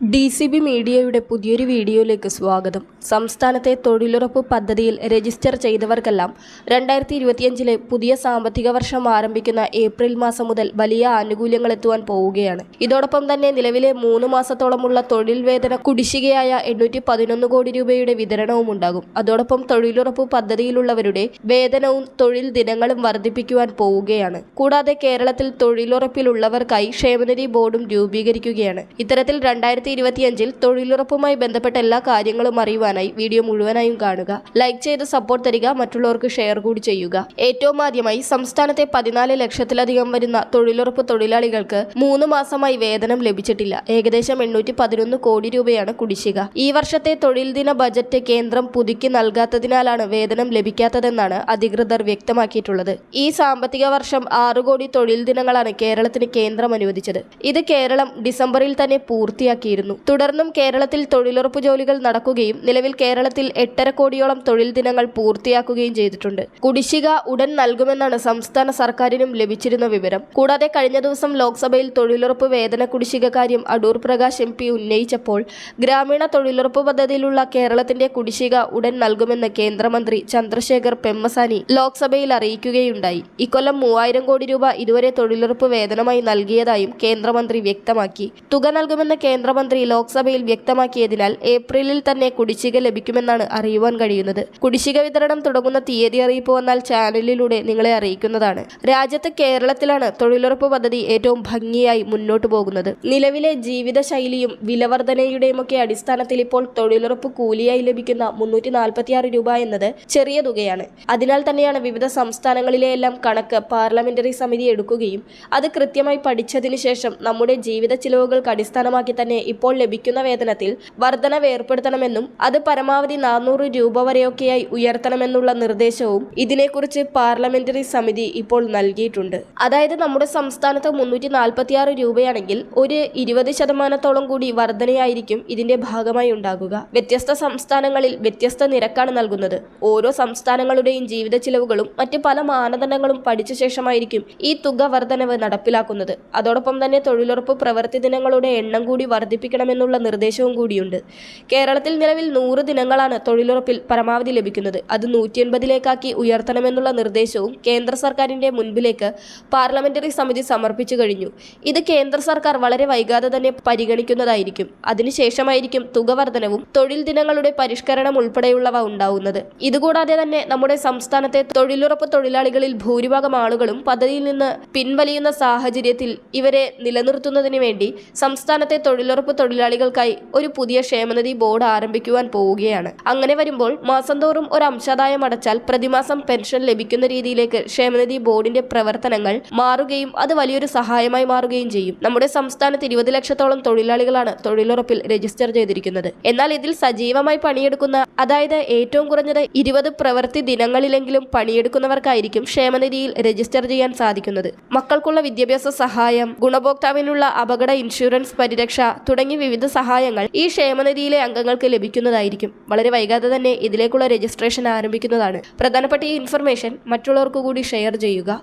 D C B മീഡിയയുടെ പുതിയൊരു വീഡിയോയിലേക്ക് സ്വാഗതം. സംസ്ഥാനത്തെ തൊഴിലുറപ്പ് പദ്ധതിയിൽ രജിസ്റ്റർ ചെയ്തവർക്കെല്ലാം രണ്ടായിരത്തി ഇരുപത്തിയഞ്ചിലെ പുതിയ സാമ്പത്തിക വർഷം ആരംഭിക്കുന്ന ഏപ്രിൽ മാസം മുതൽ വലിയ ആനുകൂല്യങ്ങൾ എത്തുവാൻ പോവുകയാണ്. ഇതോടൊപ്പം തന്നെ നിലവിലെ മൂന്ന് മാസത്തോളമുള്ള തൊഴിൽ വേതന കുടിശ്ശികയായ എണ്ണൂറ്റി പതിനൊന്ന് കോടി രൂപയുടെ വിതരണവും ഉണ്ടാകും. അതോടൊപ്പം തൊഴിലുറപ്പ് പദ്ധതിയിലുള്ളവരുടെ വേതനവും തൊഴിൽ ദിനങ്ങളും വർദ്ധിപ്പിക്കുവാൻ പോവുകയാണ്. കൂടാതെ കേരളത്തിൽ തൊഴിലുറപ്പിലുള്ളവർക്കായി ക്ഷേമനിധി ബോർഡും രൂപീകരിക്കുകയാണ്. ഇത്തരത്തിൽ രണ്ടായിരത്തി ഇരുപത്തിയഞ്ചിൽ തൊഴിലുറപ്പുമായി ബന്ധപ്പെട്ട എല്ലാ കാര്യങ്ങളും അറിയുവാനായി വീഡിയോ മുഴുവനായും കാണുക. ലൈക്ക് ചെയ്ത് സപ്പോർട്ട് തരിക മറ്റുള്ളവർക്ക് ഷെയർ കൂടി ചെയ്യുക. ഏറ്റവും ആദ്യമായി സംസ്ഥാനത്തെ പതിനാല് ലക്ഷത്തിലധികം വരുന്ന തൊഴിലുറപ്പ് തൊഴിലാളികൾക്ക് മൂന്ന് മാസമായി വേതനം ലഭിച്ചിട്ടില്ല. ഏകദേശം എണ്ണൂറ്റി പതിനൊന്ന് കോടി രൂപയാണ് കുടിശ്ശിക. ഈ വർഷത്തെ തൊഴിൽ ദിന ബജറ്റ് കേന്ദ്രം പുതുക്കി നൽകാത്തതിനാലാണ് വേതനം ലഭിക്കാത്തതെന്നാണ് അധികൃതർ വ്യക്തമാക്കിയിട്ടുള്ളത്. ഈ സാമ്പത്തിക വർഷം ആറു കോടി തൊഴിൽ ദിനങ്ങളാണ് കേരളത്തിന് കേന്ദ്രം അനുവദിച്ചത്. ഇത് കേരളം ഡിസംബറിൽ തന്നെ പൂർത്തിയാക്കിയിരുന്നു തുടർന്നും കേരളത്തിൽ തൊഴിലുറപ്പ് ജോലികൾ നടക്കുകയും നിലവിൽ കേരളത്തിൽ എട്ടര കോടിയോളം തൊഴിൽ ദിനങ്ങൾ പൂർത്തിയാക്കുകയും ചെയ്തിട്ടുണ്ട്. കുടിശ്ശിക ഉടൻ നൽകുമെന്നാണ് സംസ്ഥാന സർക്കാരിനും ലഭിച്ചിരുന്ന വിവരം. കൂടാതെ കഴിഞ്ഞ ദിവസം ലോക്സഭയിൽ തൊഴിലുറപ്പ് വേതന കുടിശ്ശിക കാര്യം അടൂർ പ്രകാശ് എം പി ഉന്നയിച്ചപ്പോൾ ഗ്രാമീണ തൊഴിലുറപ്പ് പദ്ധതിയിലുള്ള കേരളത്തിന്റെ കുടിശ്ശിക ഉടൻ നൽകുമെന്ന് കേന്ദ്രമന്ത്രി ചന്ദ്രശേഖർ പെമ്മസാനി ലോക്സഭയിൽ അറിയിക്കുകയുണ്ടായി. ഇക്കൊല്ലം മൂവായിരം കോടി രൂപ ഇതുവരെ തൊഴിലുറപ്പ് വേതനമായി നൽകിയതായും കേന്ദ്രമന്ത്രി വ്യക്തമാക്കി. തുക നൽകുമെന്ന് കേന്ദ്രമന്ത്രി ലോക്സഭയിൽ വ്യക്തമാക്കിയതിനാൽ ഏപ്രിലിൽ തന്നെ കുടിശ്ശിക ലഭിക്കുമെന്നാണ് അറിയുവാൻ കഴിയുന്നത്. കുടിശ്ശിക വിതരണം തുടങ്ങുന്ന തീയതി അറിയിപ്പ് വന്നാൽ ചാനലിലൂടെ നിങ്ങളെ അറിയിക്കുന്നതാണ്. രാജ്യത്ത് കേരളത്തിലാണ് തൊഴിലുറപ്പ് പദ്ധതി ഏറ്റവും ഭംഗിയായി മുന്നോട്ടു പോകുന്നത്. നിലവിലെ ജീവിതശൈലിയും വിലവർധനയുടെയുമൊക്കെ അടിസ്ഥാനത്തിൽ ഇപ്പോൾ തൊഴിലുറപ്പ് കൂലിയായി ലഭിക്കുന്ന മുന്നൂറ്റി നാൽപ്പത്തിയാറ് രൂപ എന്നത് ചെറിയ തുകയാണ്. അതിനാൽ തന്നെയാണ് വിവിധ സംസ്ഥാനങ്ങളിലെ എല്ലാം കണക്ക് പാർലമെന്ററി സമിതി എടുക്കുകയും അത് കൃത്യമായി പഠിച്ചതിനു ശേഷം നമ്മുടെ ജീവിത ചിലവുകൾക്ക് അടിസ്ഥാനമാക്കി തന്നെ ഇപ്പോൾ ലഭിക്കുന്ന വേതനത്തിൽ വർധനവ് ഏർപ്പെടുത്തണമെന്നും അത് പരമാവധി നാനൂറ് രൂപ വരെയൊക്കെയായി ഉയർത്തണമെന്നുള്ള നിർദ്ദേശവും ഇതിനെക്കുറിച്ച് പാർലമെന്ററി സമിതി ഇപ്പോൾ നൽകിയിട്ടുണ്ട്. അതായത് നമ്മുടെ സംസ്ഥാനത്ത് മുന്നൂറ്റി നാൽപ്പത്തിയാറ് രൂപയാണെങ്കിൽ ഒരു ഇരുപത് ശതമാനത്തോളം കൂടി വർധനയായിരിക്കും ഇതിന്റെ ഭാഗമായി ഉണ്ടാകുക. വ്യത്യസ്ത സംസ്ഥാനങ്ങളിൽ വ്യത്യസ്ത നിരക്കാണ് നൽകുന്നത്. ഓരോ സംസ്ഥാനങ്ങളുടെയും ജീവിത ചിലവുകളും മറ്റ് പല മാനദണ്ഡങ്ങളും പഠിച്ച ശേഷമായിരിക്കും ഈ തുക വർധനവ് നടപ്പിലാക്കുന്നത്. അതോടൊപ്പം തന്നെ തൊഴിലുറപ്പ് പ്രവൃത്തി ദിനങ്ങളുടെ എണ്ണം കൂടി വർദ്ധിപ്പിക്കണമെന്നുള്ള നിർദ്ദേശവും കൂടിയുണ്ട്. കേരളത്തിൽ നിലവിൽ നൂറ് ദിനങ്ങളാണ് തൊഴിലുറപ്പിൽ പരമാവധി ലഭിക്കുന്നത്. അത് നൂറ്റി എൺപതിലേക്കാക്കി ഉയർത്തണമെന്നുള്ള നിർദ്ദേശവും കേന്ദ്ര സർക്കാരിന്റെ മുൻപിലേക്ക് പാർലമെന്ററി സമിതി സമർപ്പിച്ചു കഴിഞ്ഞു. ഇത് കേന്ദ്ര സർക്കാർ വളരെ വൈകാതെ തന്നെ പരിഗണിക്കുന്നതായിരിക്കും. അതിനുശേഷമായിരിക്കും തുക വർധനവും തൊഴിൽ ദിനങ്ങളുടെ പരിഷ്കരണം ഉൾപ്പെടെയുള്ളവ ഉണ്ടാവുന്നത്. ഇതുകൂടാതെ തന്നെ നമ്മുടെ സംസ്ഥാനത്തെ തൊഴിലുറപ്പ് തൊഴിലാളികളിൽ ഭൂരിഭാഗം ആളുകളും പദ്ധതിയിൽ നിന്ന് പിൻവലിയുന്ന സാഹചര്യത്തിൽ ഇവരെ നിലനിർത്തുന്നതിന് വേണ്ടി സംസ്ഥാനത്തെ തൊഴിലുറപ്പ് തൊഴിലാളികൾക്കായി ഒരു പുതിയ ക്ഷേമനിധി ബോർഡ് ആരംഭിക്കുവാൻ പോവുകയാണ്. അങ്ങനെ വരുമ്പോൾ മാസം തോറും ഒരു അംശാദായം അടച്ചാൽ പ്രതിമാസം പെൻഷൻ ലഭിക്കുന്ന രീതിയിലേക്ക് ക്ഷേമനിധി ബോർഡിന്റെ പ്രവർത്തനങ്ങൾ മാറുകയും അത് വലിയൊരു സഹായമായി മാറുകയും ചെയ്യും. നമ്മുടെ സംസ്ഥാനത്ത് ഇരുപത് ലക്ഷത്തോളം തൊഴിലാളികളാണ് തൊഴിലുറപ്പിൽ രജിസ്റ്റർ ചെയ്തിരിക്കുന്നത്. എന്നാൽ ഇതിൽ സജീവമായി പണിയെടുക്കുന്ന അതായത് ഏറ്റവും കുറഞ്ഞത് ഇരുപത് പ്രവൃത്തി ദിനങ്ങളിലെങ്കിലും പണിയെടുക്കുന്നവർക്കായിരിക്കും ക്ഷേമനിധിയിൽ രജിസ്റ്റർ ചെയ്യാൻ സാധിക്കുന്നത്. മക്കൾക്കുള്ള വിദ്യാഭ്യാസ സഹായം ഗുണഭോക്താവിനുള്ള അപകട ഇൻഷുറൻസ് പരിരക്ഷ തുടങ്ങി വിവിധ സഹായങ്ങൾ ഈ ക്ഷേമനിധിയിലെ അംഗങ്ങൾക്ക് ലഭിക്കുന്നതായിരിക്കും. വളരെ വൈകാതെ തന്നെ ഇതിലേക്കുള്ള രജിസ്ട്രേഷൻ ആരംഭിക്കുന്നതാണ്. പ്രധാനപ്പെട്ട ഈ ഇൻഫർമേഷൻ മറ്റുള്ളവർക്ക് കൂടി ഷെയർ ചെയ്യുക.